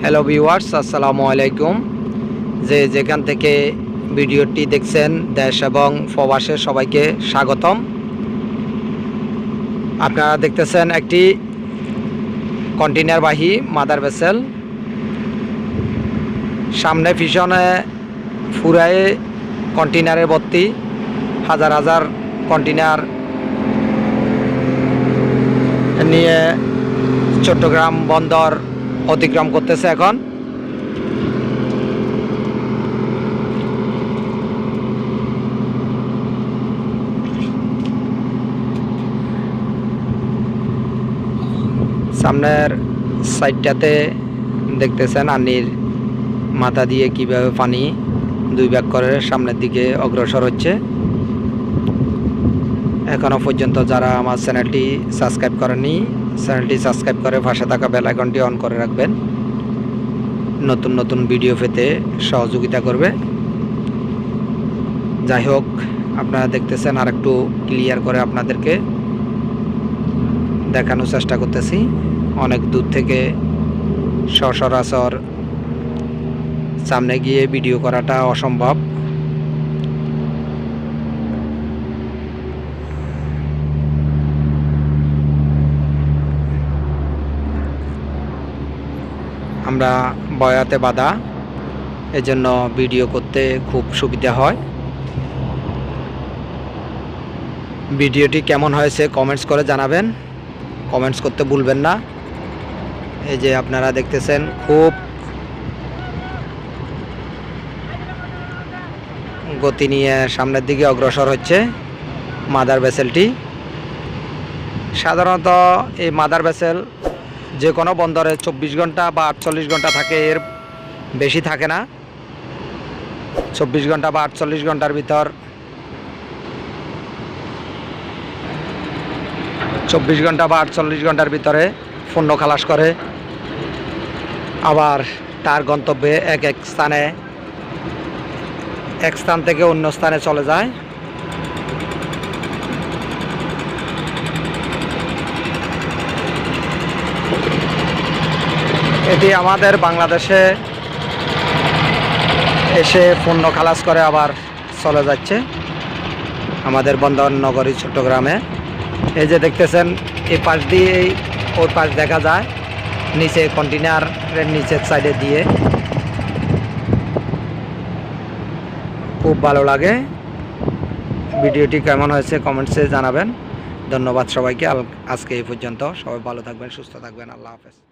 Hello viewers আসসালামু আলাইকুম যে যেখান থেকে ভিডিওটি দেখছেন, দেশ এবং প্রবাসের সবাইকে স্বাগতম। আপনারা দেখতেছেন একটি কন্টেনারবাহী মাদার ভেসেল। সামনে পিছনে ফুরায়ে কন্টেনারে ভর্তি, হাজার হাজার কন্টেনার নিয়ে চট্টগ্রাম বন্দর অতিক্রম করতেছে এখন। সামনের সাইডটাতে দেখতেছেন আনির মাথা দিয়ে কীভাবে পানি দুই ব্যাগ করে সামনের দিকে অগ্রসর হচ্ছে। এখনও পর্যন্ত যারা আমার চ্যানেলটি সাবস্ক্রাইব করেনি চ্যানেলটি সাবস্ক্রাইব করে পাশে থাকা বেল আইকনটি অন করে রাখবেন। নতুন নতুন ভিডিও পেতে সহযোগিতা করবে। যাই হোক, আপনারা দেখতেছেন আর একটু ক্লিয়ার করে আপনাদেরকে দেখানোর চেষ্টা করতেছি। অনেক দূর থেকে সচরাচর সামনে গিয়ে ভিডিও করাটা অসম্ভব। আমরা বয়াতে বাধা। এজন্য ভিডিও করতে খুব সুবিধা হয়। ভিডিওটি কেমন হয়েছে কমেন্টস করে জানাবেন। কমেন্টস করতে ভুলবেন না। এই যে আপনারা দেখতেছেন, খুব গতি নিয়ে সামনের দিকে অগ্রসর হচ্ছে মাদার ভেসেলটি। সাধারণত এই মাদার ভেসেল যে কোনো বন্দরে চব্বিশ ঘণ্টা বা আটচল্লিশ ঘণ্টা থাকে এর বেশি থাকে না। চব্বিশ ঘণ্টা বা আটচল্লিশ ঘণ্টার ভিতর চব্বিশ ঘণ্টা বা আটচল্লিশ ঘণ্টার ভিতরে পণ্য খালাস করে। আবার তার গন্তব্যে এক এক স্থানে, এক স্থান থেকে অন্য স্থানে চলে যায়। এটি আমাদের বাংলাদেশে এসে পণ্য খালাস করে আবার চলে যাচ্ছে আমাদের বন্দর নগরী চট্টগ্রামে। এই যে দেখতেছেন, এই পাশ দিয়ে ওর পাশ দেখা যায়, নিচে কন্টেনারের নিচের সাইডে দিয়ে। খুব ভালো লাগে। ভিডিওটি কেমন হয়েছে কমেন্টসে জানাবেন। ধন্যবাদ সবাইকে। আজকে এই পর্যন্ত। সবাই ভালো থাকবেন, সুস্থ থাকবেন। আল্লাহ হাফেজ।